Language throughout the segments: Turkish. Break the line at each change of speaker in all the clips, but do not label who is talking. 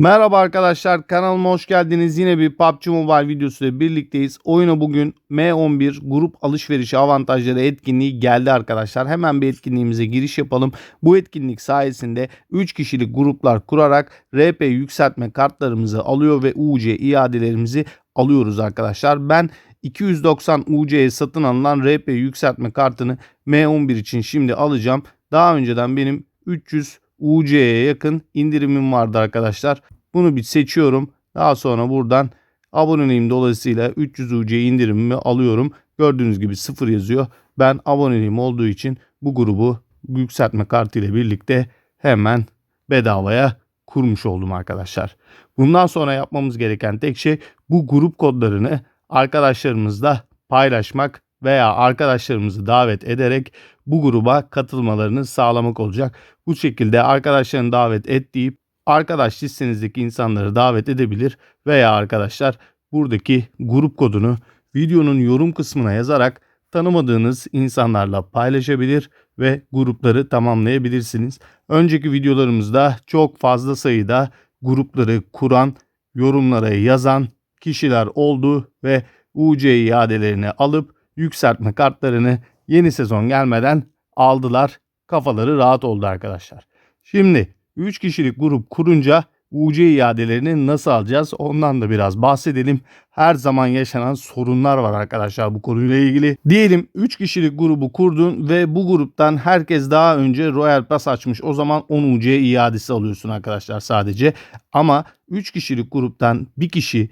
Merhaba arkadaşlar kanalıma hoş geldiniz. Yine bir PUBG Mobile videosu ile birlikteyiz. Oyuna bugün M11 grup alışverişi avantajları etkinliği geldi arkadaşlar. Hemen bir etkinliğimize giriş yapalım. Bu etkinlik sayesinde 3 kişilik gruplar kurarak RP yükseltme kartlarımızı alıyor ve UC iadelerimizi alıyoruz arkadaşlar. Ben 290 UC'ye satın alınan RP yükseltme kartını M11 için şimdi alacağım. Daha önceden benim 300 UC'ye yakın indirimim vardı arkadaşlar. Bunu bir seçiyorum. Daha sonra buradan aboneliğim dolayısıyla 300 UC indirimimi alıyorum. Gördüğünüz gibi 0 yazıyor. Ben aboneliğim olduğu için bu grubu yükseltme kartı ile birlikte hemen bedavaya kurmuş oldum arkadaşlar. Bundan sonra yapmamız gereken tek şey bu grup kodlarını arkadaşlarımızla paylaşmak veya arkadaşlarımızı davet ederek bu gruba katılmalarını sağlamak olacak. Bu şekilde arkadaşlarını davet et deyip arkadaş listenizdeki insanları davet edebilir veya arkadaşlar buradaki grup kodunu videonun yorum kısmına yazarak tanımadığınız insanlarla paylaşabilir ve grupları tamamlayabilirsiniz. Önceki videolarımızda çok fazla sayıda grupları kuran, yorumlara yazan kişiler oldu ve UC iadelerini alıp yükseltme kartlarını yeni sezon gelmeden aldılar. Kafaları rahat oldu arkadaşlar. Şimdi 3 kişilik grup kurunca UC iadelerini nasıl alacağız ondan da biraz bahsedelim. Her zaman yaşanan sorunlar var arkadaşlar bu konuyla ilgili. Diyelim 3 kişilik grubu kurdun ve bu gruptan herkes daha önce Royal Pass açmış. O zaman 10 UC iadesi alıyorsun arkadaşlar sadece. Ama 3 kişilik gruptan bir kişi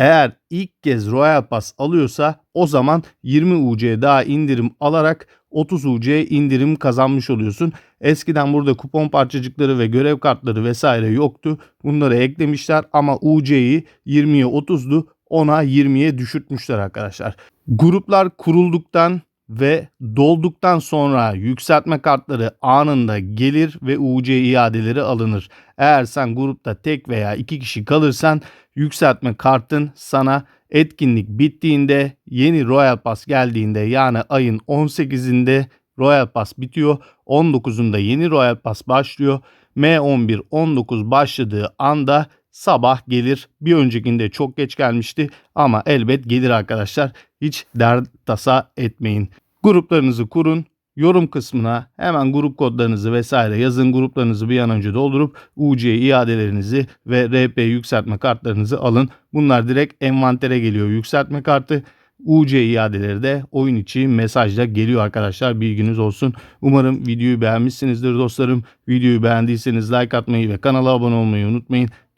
eğer ilk kez Royal Pass alıyorsa o zaman 20 UC daha indirim alarak 30 UC indirim kazanmış oluyorsun. Eskiden burada kupon parçacıkları ve görev kartları vesaire yoktu. Bunları eklemişler ama UC'yi 20'ye 30'du. Ona 20'ye düşürtmüşler arkadaşlar. Gruplar kurulduktan ve dolduktan sonra yükseltme kartları anında gelir ve UC iadeleri alınır. Eğer sen grupta tek veya iki kişi kalırsan yükseltme kartın sana etkinlik bittiğinde yeni Royal Pass geldiğinde yani ayın 18'inde Royal Pass bitiyor. 19'unda yeni Royal Pass başlıyor. M11 19 başladığı anda sabah gelir. Bir öncekinde çok geç gelmişti ama elbet gelir arkadaşlar. Hiç dert tasa etmeyin. Gruplarınızı kurun. Yorum kısmına hemen grup kodlarınızı vesaire yazın gruplarınızı bir an önce doldurup UC iadelerinizi ve RP yükseltme kartlarınızı alın. Bunlar direkt envantere geliyor yükseltme kartı. UC iadeleri de oyun içi mesajla geliyor arkadaşlar bilginiz olsun. Umarım videoyu beğenmişsinizdir dostlarım. Videoyu beğendiyseniz like atmayı ve kanala abone olmayı unutmayın.